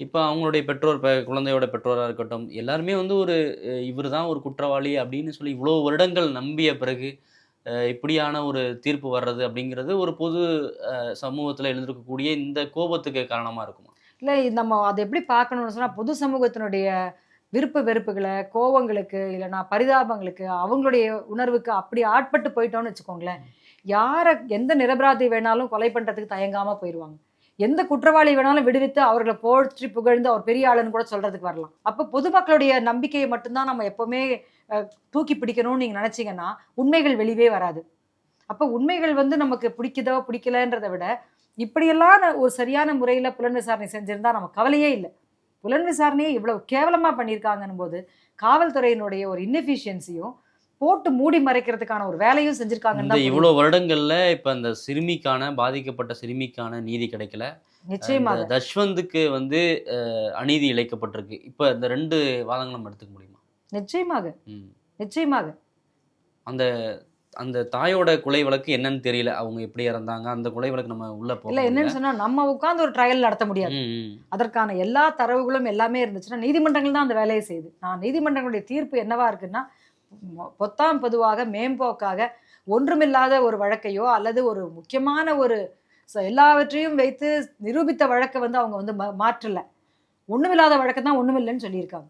இப்போ அவங்களுடைய பெற்றோர் இப்போ குழந்தையோட பெற்றோராக இருக்கட்டும் எல்லாருமே வந்து ஒரு இவர் தான் ஒரு குற்றவாளி அப்படின்னு சொல்லி இவ்வளோ வருடங்கள் நம்பிய பிறகு இப்படியான ஒரு தீர்ப்பு வர்றது அப்படிங்கிறது ஒரு பொது சமூகத்தில் எழுந்திருக்கக்கூடிய இந்த கோபத்துக்கு காரணமாக இருக்குமா? இல்லை நம்ம அதை எப்படி பார்க்கணும்னு சொன்னால் பொது சமூகத்தினுடைய விருப்ப வெறுப்புகளை கோபங்களுக்கு இல்லைன்னா பரிதாபங்களுக்கு அவங்களுடைய உணர்வுக்கு அப்படி ஆட்பட்டு போயிட்டோம்னு வச்சுக்கோங்களேன் யாரை எந்த நிரபராதி வேணாலும் கொலை பண்ணுறதுக்கு தயங்காமல் போயிடுவாங்க எந்த குற்றவாளி வேணாலும் விடுவித்து அவர்களை போற்றி புகழ்ந்து அவர் பெரிய ஆளுன்னு கூட சொல்றதுக்கு வரலாம். அப்போ பொதுமக்களுடைய நம்பிக்கையை மட்டும்தான் நம்ம எப்பவுமே தூக்கி பிடிக்கணும்னு நீங்கள் நினச்சிங்கன்னா உண்மைகள் வெளியே வராது. அப்போ உண்மைகள் வந்து நமக்கு பிடிக்குதோ பிடிக்கலன்றதை விட இப்படியெல்லாம் ஒரு சரியான முறையில் புலன் விசாரணை செஞ்சிருந்தா நம்ம கவலையே இல்லை. புலன் விசாரணையை இவ்வளவு கேவலமாக பண்ணியிருக்காங்கன்னும் போது காவல்துறையினுடைய ஒரு இன்னெஃபிஷியன்சியும் போட்டு மூடி மறைக்கிறதுக்கான ஒரு வேலையும் செஞ்சிருக்காங்கன்னு இந்த தான் புரியுது. இவ்வளோ வருடங்கள்ல இப்போ இந்த சிறுமிக்கான பாதிக்கப்பட்ட சிறுமிக்கான நீதி கிடைக்கல. நிச்சயமாக இந்த தஷ்வந்துக்கு வந்து அநீதி இழைக்கப்பட்டிருக்கு. இப்போ இந்த ரெண்டு வாதங்களும் நம்ம எடுத்துக்க முடியுமா? நிச்சயமாக. நிச்சயமாக அந்த அந்த தாயோட கொலை வழக்கு என்னன்னு தெரியல. அவங்க எப்படி இறந்தாங்க? அந்த கொலை வழக்கு நம்ம உள்ள இல்ல போக என்னன்னு சொன்னா நம்ம உட்கார்ந்து ஒரு ட்ரையல் நடத்த முடியாது. அதற்கான எல்லா தரவுகளும் எல்லாமே இருந்துச்சுன்னா நீதிமன்றங்கள் தான் அந்த வேலையை செய்யுது. நான் நீதிமன்றங்களுடைய தீர்ப்பு என்னவா இருக்குன்னா பொத்தாம் பொதுவாக மேம்போக்காக ஒன்றுமில்லாத ஒரு வழக்கையோ அல்லது ஒரு முக்கியமான ஒரு எல்லாவற்றையும் வைத்து நிரூபித்த வழக்கை வந்து அவங்க வந்து மா- ஒன்றுமில்லாத ஒண்ணுமில்லாத வழக்கு தான் ஒன்றுமில்லைன்னு சொல்லியிருக்காங்க.